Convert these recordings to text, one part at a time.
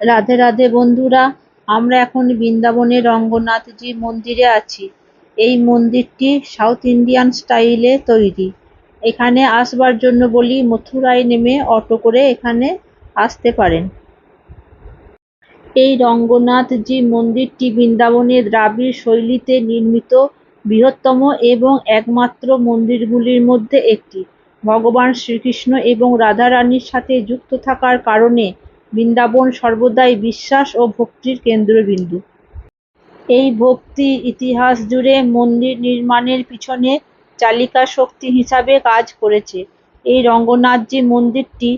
রাধে রাধে বন্ধুরা, আমরা এখন বৃন্দাবনের রঙ্গনাথজি মন্দিরে আছি। এই মন্দিরটি সাউথ ইন্ডিয়ান স্টাইলে তৈরি। এখানে আসবার জন্য বলি মথুরায় নেমে অটো করে এখানে আসতে পারেন। এই রঙ্গনাথজি মন্দিরটি বৃন্দাবনের দ্রাবিড় শৈলীতে নির্মিত বৃহত্তম এবং একমাত্র মন্দিরগুলির মধ্যে একটি। ভগবান শ্রীকৃষ্ণ এবং রাধারানীর সাথে যুক্ত থাকার কারণে বৃন্দাবন সর্বদাই বিশ্বাস ও ভক্তির কেন্দ্রবিন্দু। এই ভক্তি ইতিহাস জুড়ে মন্দির নির্মাণের পিছনে চালিকা শক্তি হিসাবে কাজ করেছে। এই রঙ্গনাথজি মন্দিরটি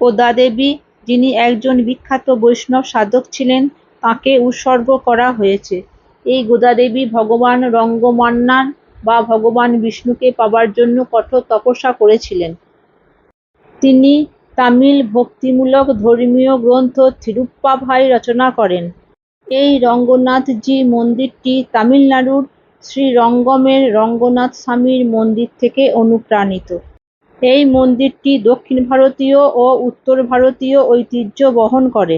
গোদাদেবী, যিনি একজন বিখ্যাত বৈষ্ণব সাধক ছিলেন, তাঁকে উৎসর্গ করা হয়েছে। এই গোদাদেবী ভগবান রঙ্গমান্নার বা ভগবান বিষ্ণুকে পাবার জন্য কঠোর তপস্যা করেছিলেন। তিনি তামিল ভক্তিমূলক ধর্মীয় গ্রন্থ থিরুপ্পাভাই রচনা করেন। এই রঙ্গনাথজি মন্দিরটি তামিলনাড়ুর শ্রীরঙ্গমের রঙ্গনাথ স্বামীর মন্দির থেকে অনুপ্রাণিত। এই মন্দিরটি দক্ষিণ ভারতীয় ও উত্তর ভারতীয় ঐতিহ্য বহন করে।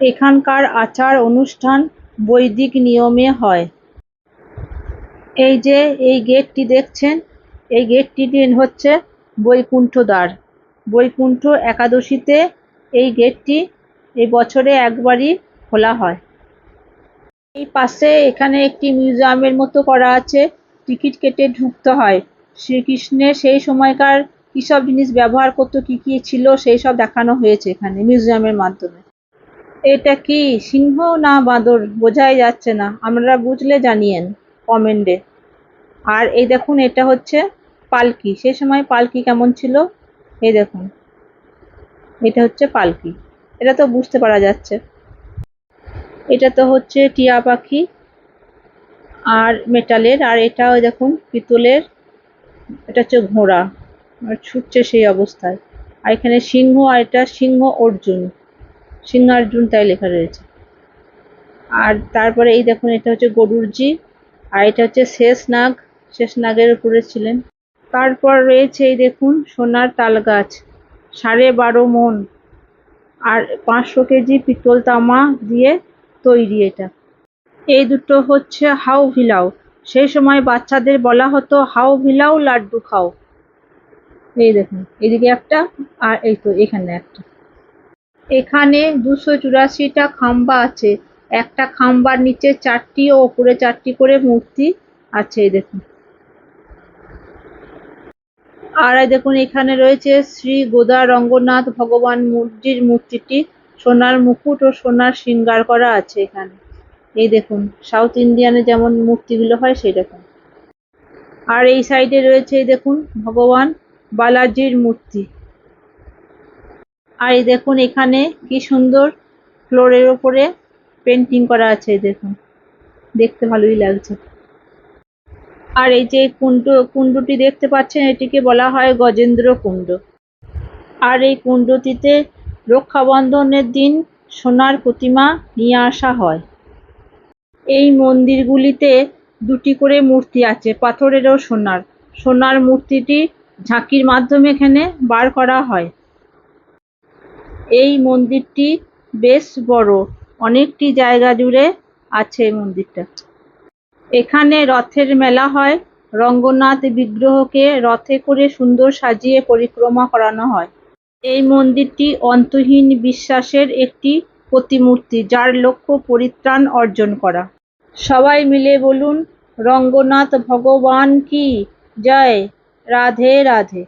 এখানকার আচার অনুষ্ঠান বৈদিক নিয়মে হয়। এই যে এই গেটটি দেখছেন, এই গেটটি হচ্ছে বৈকুণ্ঠ দ্বার বৈকুণ্ঠ একাদশীতে এই গেটটি এই বছরে একবারই খোলা হয়। এই পাশে এখানে একটি মিউজিয়ামের মতো করা আছে, টিকিট কেটে ঢুকতে হয়। শ্রীকৃষ্ণের সেই সময়কার কী সব জিনিস ব্যবহার করতো, কী কী ছিল, সেই সব দেখানো হয়েছে এখানে মিউজিয়ামের মাধ্যমে। এটা কি সিংহ না বাঁদর? বোঝাই যাচ্ছে না। আমরা বুঝলে জানিয়েন কমেন্টে। আর এই দেখুন, এটা হচ্ছে পালকি। সে সময় পালকি কেমন ছিল? এই দেখুন। এটা হচ্ছে পালকি। এটা তো বুঝতে পারা যাচ্ছে। এটা তো হচ্ছে টিয়া পাখি আর মেটালের, আর এটাও দেখুন পিতলের, এটা হচ্ছে ঘোড়া। আর ছুটছে সেই অবস্থায়। আর এখানে সিংহ আর এটা সিংহ অর্জুন। সিংহার্জুন তাই লেখা রয়েছে। আর তারপরে এই দেখুন, এটা হচ্ছে গরুরজি আর এটা হচ্ছে শেষ নাগ। শেষ নাগের উপরে ছিলেন তারপর রয়েছে এই দেখুন সোনার তাল গাছ সাড়ে বারো মন আর পাঁচশো কেজি পিতল তামা দিয়ে তৈরি এটা। এই দুটো হচ্ছে হাউ ভিলাও। সেই সময় বাচ্চাদের বলা হতো হাউ ভিলাও, লাড্ডু খাও। এই দেখুন, এদিকে একটা আর এই তো এখানে একটা। এখানে দুশো চুরাশিটা খাম্বা আছে। একটা খাম্বার নিচে চারটি ও ওপরে চারটি করে মূর্তি আছে, এই দেখুন। আর দেখুন, এখানে রয়েছে শ্রী গোদা রঙ্গনাথ ভগবান মূর্তির মূর্তিটি। সোনার মুকুট ও সোনার শৃঙ্গার করা আছে এখানে। এই দেখুন, সাউথ ইন্ডিয়ানে যেমন মূর্তিগুলো হয়, সেই রকম আর এই সাইডে রয়েছে, এই দেখুন, ভগবান বালাজির মূর্তি। আর এই দেখুন, এখানে কি সুন্দর ফ্লোরের ওপরে পেন্টিং করা আছে দেখুন। দেখতে ভালোই লাগছে। আর এই যে কুণ্ড, কুণ্ডটি দেখতে পাচ্ছেন, এটিকে বলা হয় গজেন্দ্র কুণ্ড। আর এই কুণ্ডটিতে রক্ষাবন্ধনের দিন সোনার প্রতিমা নিয়ে আসা হয়। এই মন্দিরগুলিতে দুটি করে মূর্তি আছে, পাথরেরও সোনার। সোনার মূর্তিটি ঝাঁকির মাধ্যমে এখানে বার করা হয়। এই মন্দিরটি বেশ বড়, অনেকটি জায়গা জুড়ে আছে এই মন্দিরটা। এখানে রথের মেলা হয়। রঙ্গনাথ বিগ্রহকে রথে করে সুন্দর সাজিয়ে পরিক্রমা করানো হয়। এই মন্দিরটি অন্তহীন বিশ্বাসের একটি প্রতিমূর্তি, যার লক্ষ্য পরিত্রাণ অর্জন করা। সবাই মিলে বলুন, রঙ্গনাথ ভগবান কি? জয়। রাধে রাধে।